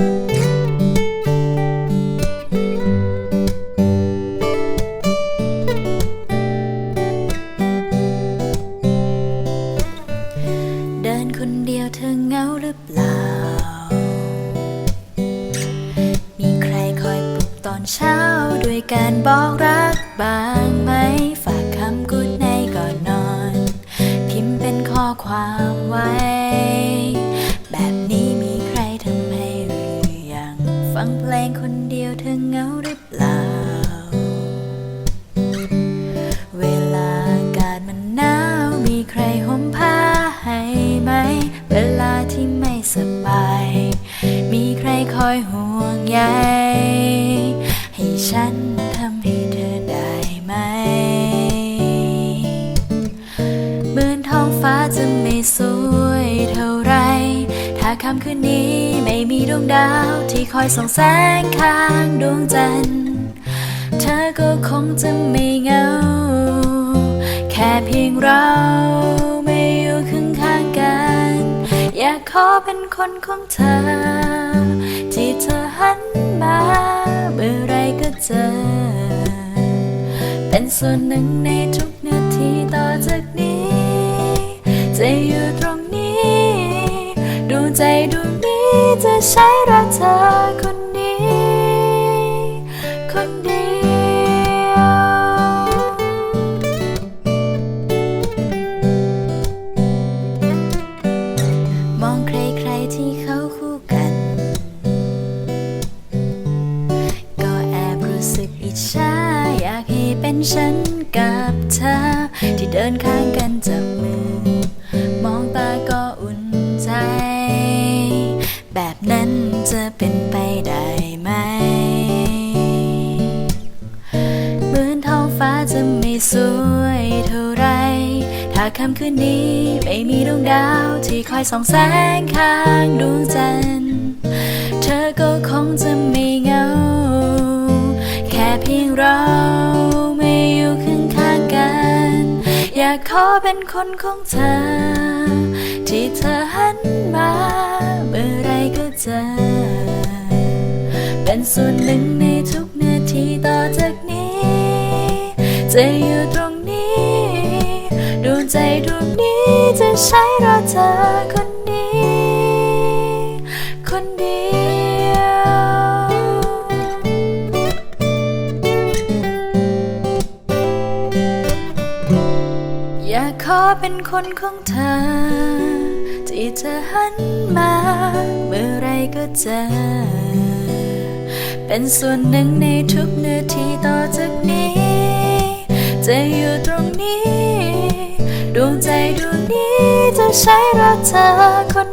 เดินคนเดียวเธอเหงาหรือเปล่า มีใครคอยปลุกตอนเช้าด้วยการบอกรักบ้างไหม สบาย มีใครคอยห่วงใย ให้ฉันทำให้เธอได้ไหมเมือนท้องฟ้าจะไม่สวยเท่าไร ถ้าค่ำคืนนี้ไม่มีดวงดาวที่คอยส่องแสงข้างดวงจันทร์ เธอก็คงจะไม่เหงา แค่เพียงเรา ขอเป็นคนของเธอ ที่เธอหันมาเมื่อไรก็เจอ เป็นส่วนหนึ่งในทุกนาทีต่อจากนี้ จะอยู่ตรง เป็นฉันกับเธอ ที่เดินข้างกันจับมือ มองตาก็อุ่นใจ แบบนั้นจะเป็นไปได้ไหมเหมือนท้องฟ้าจะไม่สวยเท่าไร ถ้าค่ำคืนนี้ไม่มีดวงดาวที่คอยส่องแสงข้างดวงจันทร์ เธอก็คงจะไม่ากขอเป็นคนของเธอ ที่เธอหันมาเมื่อไรก็เจอ เป็นส่วนหนึ่งในทุกนาทีต่อจากนี้ จะอยู่ตรงนี้ดวงใจดวงนี้จะใช้รอเธอคนนี้ คนดี ขอเป็นคนของเธอ ที่เธอหันมา เมื่อไรก็เจอ เป็นส่วนหนึ่งในทุกนาทีต่อจากนี้ จะอยู่ตรงนี้ ดวงใจดวงนี้จะใช้รักเธอคน